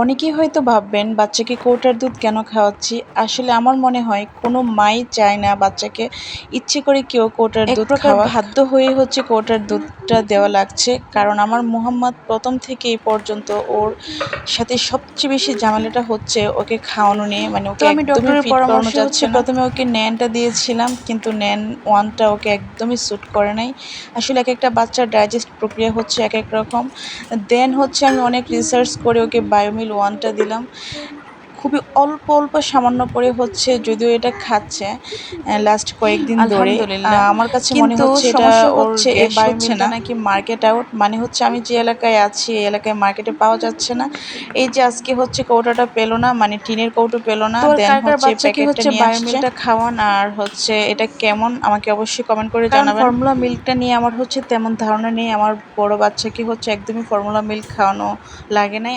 অনেকেই হয়তো ভাববেন বাচ্চাকে কৌটার দুধ কেন খাওয়াচ্ছি? আসলে আমার মনে হয় কোনো মাই চায় না বাচ্চাকে ইচ্ছে করে কেউ কৌটার দুধ খাওয়া বাধ্য হয়ে হচ্ছে কৌটার দুধটা দেওয়া লাগছে কারণ আমার মোহাম্মদ প্রথম থেকে এই পর্যন্ত ওর সাথে সবচেয়ে বেশি ঝামেলাটা হচ্ছে ওকে খাওয়ানো নিয়ে। মানে ওকে আমি ডক্টরের পরামর্শ যাচ্ছে হচ্ছে প্রথমে ওকে ন্যানটা দিয়েছিলাম কিন্তু ন্যান ওয়ানটা ওকে একদমই স্যুট করে নাই। আসলে এক একটা বাচ্চার ডাইজেস্ট প্রক্রিয়া হচ্ছে এক এক রকম। দেন হচ্ছে আমি অনেক রিসার্চ করে ওকে বায়োমিল ওয়ানটা দিলাম। খুবই অল্প অল্প সামান্য করে হচ্ছে যদিও এটা খাচ্ছে লাস্ট কয়েকদিন ধরে। আমার কাছে মনে হচ্ছে এটা হচ্ছে হচ্ছে না। নাকি মার্কেট আউট মানে হচ্ছে আমি যে এলাকায় আছি এই এলাকায় মার্কেটে পাওয়া যাচ্ছে না। এই যে আজকে হচ্ছে কৌটাটা পেল না মানে টিনের কৌটো পেল না হচ্ছে বায়োমিলটা খাওয়ান আর হচ্ছে এটা কেমন আমাকে অবশ্যই কমেন্ট করে জানাবেন। ফর্মুলা মিল্কটা নিয়ে আমার হচ্ছে তেমন ধারণা নেই। আমার বড় বাচ্চাকে হচ্ছে একদমই ফর্মুলা মিল্ক খাওয়ানো লাগে নাই।